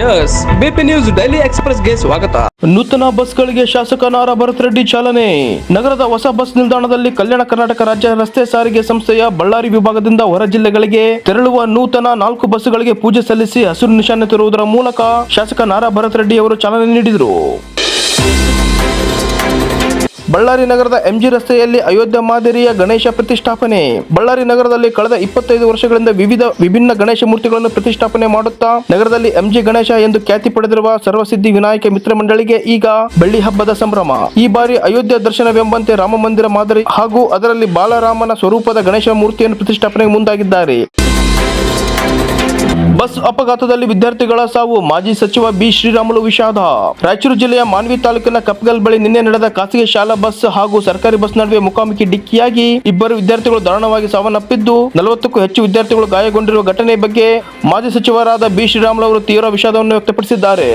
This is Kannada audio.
ಎಸ್ ಬಿಪಿ ನ್ಯೂಸ್ ಡೈಲಿ ಎಕ್ಸ್ಪ್ರೆಸ್ಗೆ ಸ್ವಾಗತ. ನೂತನ ಬಸ್ಗಳಿಗೆ ಶಾಸಕ ನಾರಾ ಭರತ್ ರೆಡ್ಡಿ ಚಾಲನೆ. ನಗರದ ಹೊಸ ಬಸ್ ನಿಲ್ದಾಣದಲ್ಲಿ ಕಲ್ಯಾಣ ಕರ್ನಾಟಕ ರಾಜ್ಯ ರಸ್ತೆ ಸಾರಿಗೆ ಸಂಸ್ಥೆಯ ಬಳ್ಳಾರಿ ವಿಭಾಗದಿಂದ ಹೊರ ಜಿಲ್ಲೆಗಳಿಗೆ ತೆರಳುವ ನೂತನ ನಾಲ್ಕು ಬಸ್ಗಳಿಗೆ ಪೂಜೆ ಸಲ್ಲಿಸಿ ಹಸಿರು ನಿಶಾನೆ ತರುವುದರ ಮೂಲಕ ಶಾಸಕ ನಾರಾ ಭರತ್ ರೆಡ್ಡಿ ಅವರು ಚಾಲನೆ ನೀಡಿದರು. ಬಳ್ಳಾರಿ ನಗರದ ಎಂಜಿ ರಸ್ತೆಯಲ್ಲಿ ಅಯೋಧ್ಯೆ ಮಾದರಿಯ ಗಣೇಶ ಪ್ರತಿಷ್ಠಾಪನೆ. ಬಳ್ಳಾರಿ ನಗರದಲ್ಲಿ ಕಳೆದ ಇಪ್ಪತ್ತೈದು ವರ್ಷಗಳಿಂದ ವಿವಿಧ ವಿಭಿನ್ನ ಗಣೇಶ ಮೂರ್ತಿಗಳನ್ನು ಪ್ರತಿಷ್ಠಾಪನೆ ಮಾಡುತ್ತಾ ನಗರದಲ್ಲಿ ಎಂಜಿ ಗಣೇಶ ಎಂದು ಖ್ಯಾತಿ ಪಡೆದಿರುವ ಸರ್ವಸಿದ್ಧಿ ವಿನಾಯಕ ಮಿತ್ರ ಮಂಡಳಿಗೆ ಈಗ ಬೆಳ್ಳಿ ಹಬ್ಬದ ಸಂಭ್ರಮ. ಈ ಬಾರಿ ಅಯೋಧ್ಯೆ ದರ್ಶನವೆಂಬಂತೆ ರಾಮ ಮಂದಿರ ಮಾದರಿ ಹಾಗೂ ಅದರಲ್ಲಿ ಬಾಲರಾಮನ ಸ್ವರೂಪದ ಗಣೇಶ ಮೂರ್ತಿಯನ್ನು ಪ್ರತಿಷ್ಠಾಪನೆಗೆ ಮುಂದಾಗಿದ್ದಾರೆ. ಬಸ್ ಅಪಘಾತದಲ್ಲಿ ವಿದ್ಯಾರ್ಥಿಗಳ ಸಾವು. ಮಾಜಿ ಸಚಿವ ಬಿ. ಶ್ರೀರಾಮುಲು ವಿಷಾದ. ರಾಯಚೂರು ಜಿಲ್ಲೆಯ ಮಾನ್ವಿ ತಾಲೂಕಿನ ಕಪ್ಗಲ್ ಬಳಿ ನಿನ್ನೆ ನಡೆದ ಖಾಸಗಿ ಶಾಲಾ ಬಸ್ ಹಾಗೂ ಸರ್ಕಾರಿ ಬಸ್ ನಡುವೆ ಮುಖಾಮುಖಿ ಡಿಕ್ಕಿಯಾಗಿ ಇಬ್ಬರು ವಿದ್ಯಾರ್ಥಿಗಳು ದಾರುಣವಾಗಿ ಸಾವನ್ನಪ್ಪಿದ್ದು, ನಲವತ್ತಕ್ಕೂ ಹೆಚ್ಚು ವಿದ್ಯಾರ್ಥಿಗಳು ಗಾಯಗೊಂಡಿರುವ ಘಟನೆ ಬಗ್ಗೆ ಮಾಜಿ ಸಚಿವರಾದ ಬಿ. ಶ್ರೀರಾಮುಲು ಅವರು ತೀವ್ರ ವಿಷಾದವನ್ನು ವ್ಯಕ್ತಪಡಿಸಿದ್ದಾರೆ.